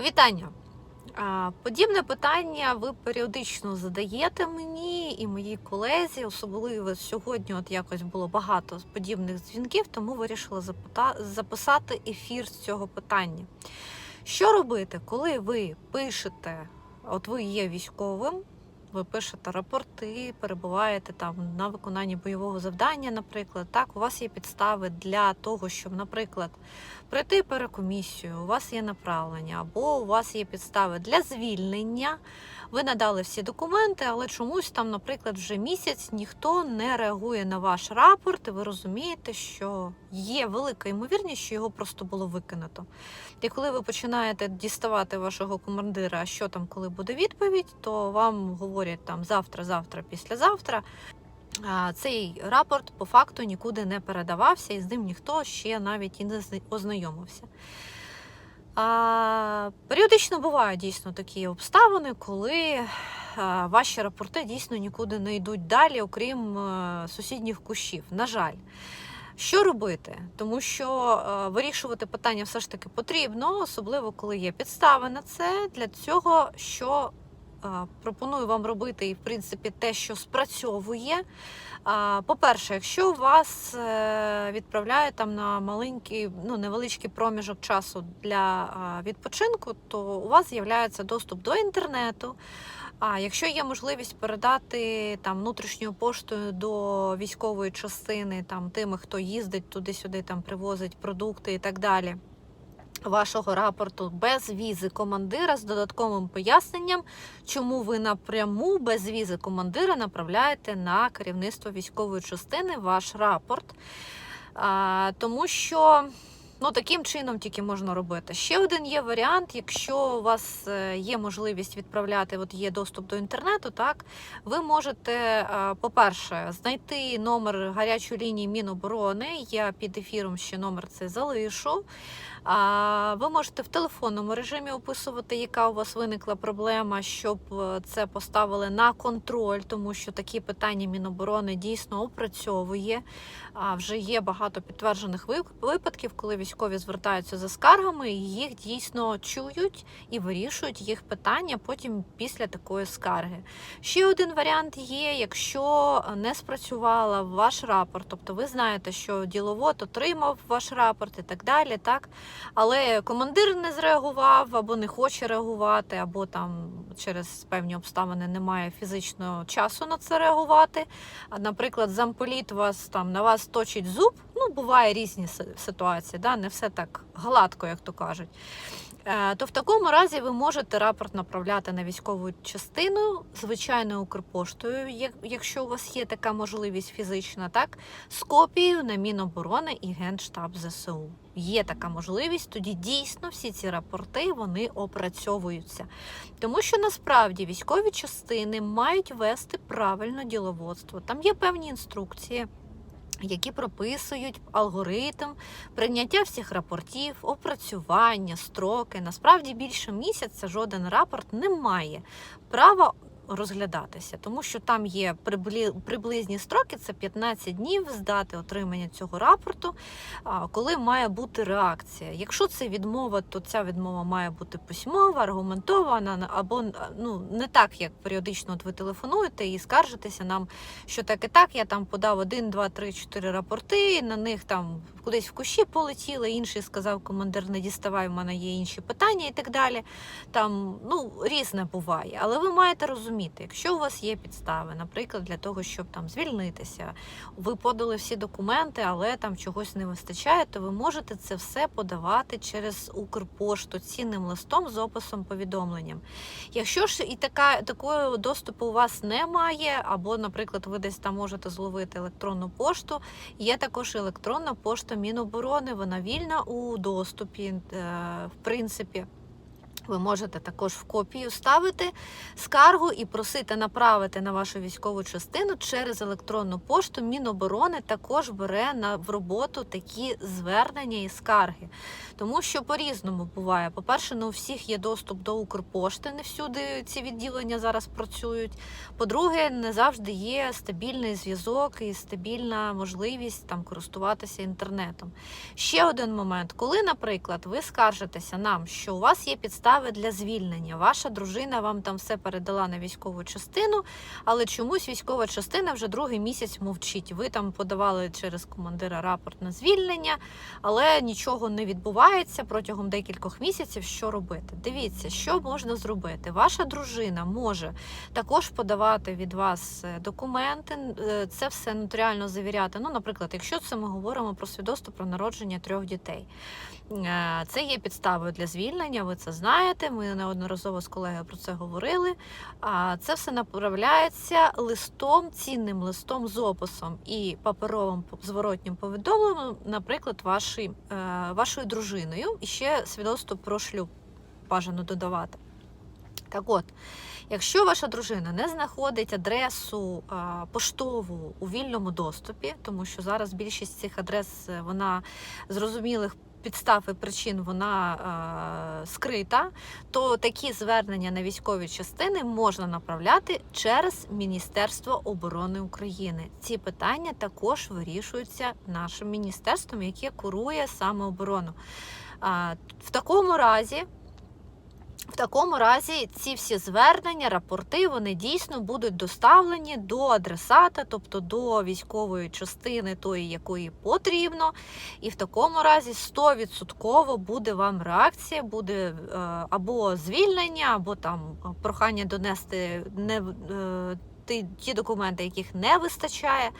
Вітання! Подібне питання ви періодично задаєте мені і моїй колезі. Особливо сьогодні, от якось було багато подібних дзвінків, тому вирішила записати ефір з цього питання. Що робити, коли ви пишете, от ви є військовим, ви пишете рапорти, перебуваєте там на виконанні бойового завдання, наприклад, так, у вас є підстави для того, щоб, наприклад, пройти перекомісію, у вас є направлення, або у вас є підстави для звільнення. Ви надали всі документи, але чомусь там, наприклад, вже місяць ніхто не реагує на ваш рапорт, і ви розумієте, що є велика ймовірність, що його просто було викинуто. І коли ви починаєте діставати вашого командира, що там, коли буде відповідь, то вам говорять там завтра, завтра, післязавтра. Цей рапорт по факту нікуди не передавався, і з ним ніхто ще навіть і не ознайомився. А, періодично бувають дійсно такі обставини, коли ваші рапорти дійсно нікуди не йдуть далі, окрім е, сусідніх кущів. На жаль. Що робити? Тому що е, вирішувати питання все ж таки потрібно, особливо коли є підстави на це. Для цього, що пропоную вам робити, і в принципі те, що спрацьовує. По-перше, якщо вас е, відправляють там на маленький, ну невеличкий проміжок часу для відпочинку, то у вас з'являється доступ до інтернету. А якщо є можливість передати там внутрішньою поштою до військової частини, там тими, хто їздить туди-сюди, там привозить продукти і так далі. Вашого рапорту без візи командира з додатковим поясненням, чому ви напряму без візи командира направляєте на керівництво військової частини ваш рапорт. Тому що ну, таким чином тільки можна робити. Ще один є варіант, якщо у вас е, є можливість відправляти, от є доступ до інтернету, так ви можете, е, по-перше, знайти номер гарячої лінії Міноборони. Я під ефіром ще номер це залишу. Ви можете в телефонному режимі описувати, яка у вас виникла проблема, щоб е, це поставили на контроль, тому що такі питання Міноборони дійсно опрацьовує. Вже є багато підтверджених випадків, коли військові звертаються за скаргами, їх дійсно чують і вирішують їх питання потім після такої скарги. Ще один варіант є, якщо не спрацювала ваш рапорт, тобто ви знаєте, що діловод отримав ваш рапорт і так далі, так але командир не зреагував або не хоче реагувати, або там через певні обставини немає фізичного часу на це реагувати. Наприклад, замполіт вас там на вас точить зуб. Ну, буває різні ситуації, да? не все так гладко, як то кажуть. Е, То в такому разі ви можете рапорт направляти на військову частину звичайною Укрпоштою, якщо у вас є така можливість фізична, так з копією на Міноборони і Генштаб ЗСУ. Є така можливість, тоді дійсно всі ці рапорти вони опрацьовуються. Тому що насправді військові частини мають вести правильно діловодство. Там є певні інструкції. Які прописують алгоритм прийняття всіх рапортів, опрацювання, строки. Насправді більше місяця жоден рапорт не має права розглядатися, тому що там є приблизні строки, це 15 днів з дати отримання цього рапорту, коли має бути реакція. Якщо це відмова, то ця відмова має бути письмова, аргументована, або ну не так, як періодично от ви телефонуєте і скаржитеся нам, що так і так, я там подав один, два, три, чотири рапорти, на них там кудись в кущі полетіли, інший сказав, командир, не діставай, в мене є інші питання і так далі. Там ну різне буває, але ви маєте розуміти, якщо у вас є підстави, наприклад, для того, щоб там звільнитися, ви подали всі документи, але там чогось не вистачає, то ви можете це все подавати через Укрпошту цінним листом з описом повідомленням. Якщо ж і така такого доступу у вас немає, або, наприклад, ви десь там можете зловити електронну пошту, є також електронна пошта Міноборони, вона вільна у доступі, е, в принципі. Ви можете також в копію ставити скаргу і просити направити на вашу військову частину через електронну пошту. Міноборони також бере на в роботу такі звернення і скарги, тому що по-різному буває. По-перше, не у всіх є доступ до Укрпошти, не всюди ці відділення зараз працюють. По-друге, не завжди є стабільний зв'язок і стабільна можливість там користуватися інтернетом. Ще один момент, коли, наприклад, ви скаржитеся нам, що у вас є підстави підстави для звільнення. Ваша дружина вам там все передала на військову частину, але чомусь військова частина вже другий місяць мовчить. Ви там подавали через командира рапорт на звільнення, але нічого не відбувається протягом декількох місяців. Що робити? Дивіться, що можна зробити. Ваша дружина може також подавати від вас е, документи, е, це все нотаріально завіряти. Ну, наприклад, якщо це ми говоримо про свідоцтво про народження трьох дітей. Е, Це є підставою для звільнення, ви це знаєте. Ми неодноразово з колегою про це говорили. Це все направляється листом, цінним листом з описом і паперовим зворотнім повідомленням, наприклад, вашої, е, вашою дружиною, і ще свідоцтво про шлюб бажано додавати. Так от, якщо ваша дружина не знаходить адресу а, поштову у вільному доступі, тому що зараз більшість цих адрес е, вона зрозумілих підстав і причин вона е, скрита, то такі звернення на військові частини можна направляти через Міністерство оборони України. Ці питання також вирішуються нашим міністерством, яке курує саме оборону. В такому разі. В такому разі ці всі звернення, рапорти, вони дійсно будуть доставлені до адресата, тобто до військової частини, тої, якої потрібно. І в такому разі 100% буде вам реакція, буде е, або звільнення, або там прохання донести не е, ті, документи, яких не вистачає.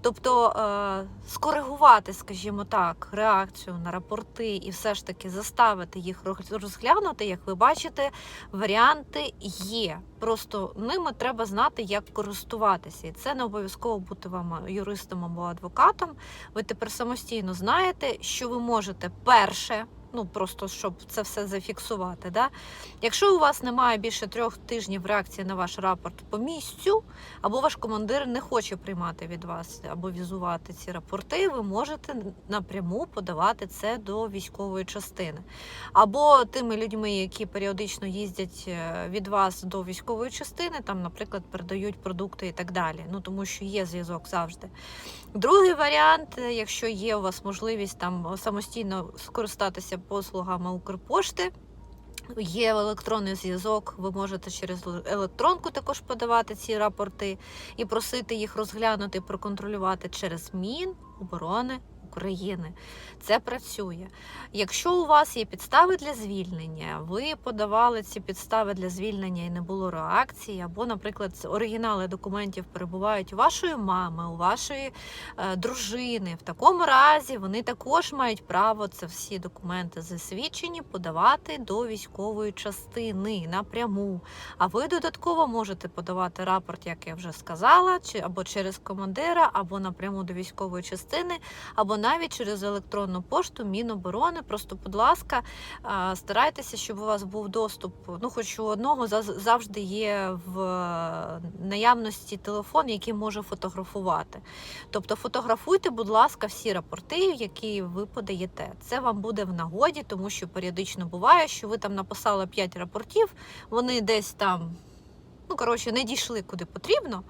Тобто е, скоригувати, скажімо так, реакцію на рапорти і все ж таки заставити їх розглянути, як ви бачите, варіанти є. Просто ними треба знати, як користуватися. І це не обов'язково бути вам юристом або адвокатом. Ви тепер самостійно знаєте, що ви можете перше. Ну просто щоб це все зафіксувати. Да? Якщо у вас немає більше трьох тижнів реакції на ваш рапорт по місцю, або ваш командир не хоче приймати від вас або візувати ці рапорти, ви можете напряму подавати це до військової частини. Або тими людьми, які періодично їздять е, від вас до військової частини, там, наприклад, передають продукти і так далі. Ну тому що є зв'язок завжди. Другий варіант, е, якщо є у вас можливість там самостійно скористатися послугами Укрпошти. Є електронний зв'язок, ви можете через електронку також подавати ці рапорти і просити їх розглянути, проконтролювати через Міноборони України. Це працює. Якщо у вас є підстави для звільнення, ви подавали ці підстави для звільнення і не було реакції, або, наприклад, оригінали документів перебувають у вашої мами, у вашої е, дружини. В такому разі вони також мають право це всі документи засвідчені подавати до військової частини напряму. А ви додатково можете подавати рапорт, як я вже сказала, чи або через командира, або напряму до військової частини, або навіть через електронну пошту Міноборони. Просто, будь ласка, старайтеся, щоб у вас був доступ. Ну, хоч у одного завжди є в е, наявності телефон, який може фотографувати. Тобто фотографуйте, будь ласка, всі рапорти, які ви подаєте. Це вам буде в нагоді, тому що періодично буває, що ви там написали 5 рапортів, вони десь там, ну коротше, не дійшли куди потрібно.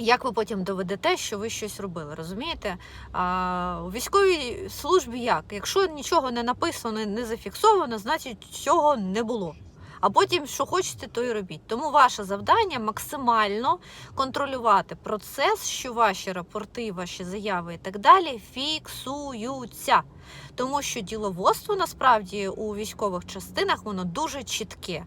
Як ви потім доведете, що ви щось робили, розумієте? А, у військовій службі як? Якщо нічого не написано, не зафіксовано, значить цього не було. А потім, що хочете, то й робіть. Тому ваше завдання максимально контролювати процес, що ваші рапорти, ваші заяви і так далі фіксуються. Тому що діловодство насправді у військових частинах воно дуже чітке.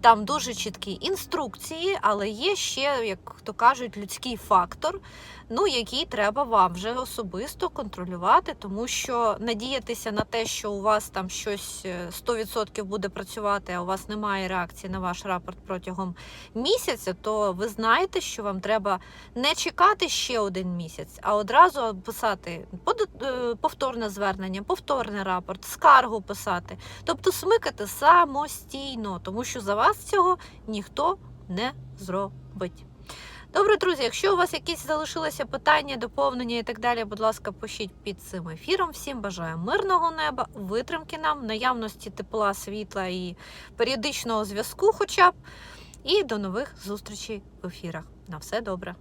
Там дуже чіткі інструкції, але є ще, як то кажуть, людський фактор, ну який треба вам вже особисто контролювати, тому що надіятися на те, що у вас там щось е, 100% буде працювати, а у вас немає реакції на ваш рапорт протягом місяця, то ви знаєте, що вам треба не чекати ще один місяць, а одразу писати е, повторне звернення, повторний рапорт, скаргу писати. Тобто смикати самостійно, тому що за вас цього ніхто не зробить. Добре, друзі, якщо у вас якісь залишилися питання, доповнення і так далі, будь ласка, пишіть під цим ефіром. Всім бажаю мирного неба, витримки нам, наявності тепла, світла і періодичного зв'язку, хоча б. І до нових зустрічей в ефірах. На все добре.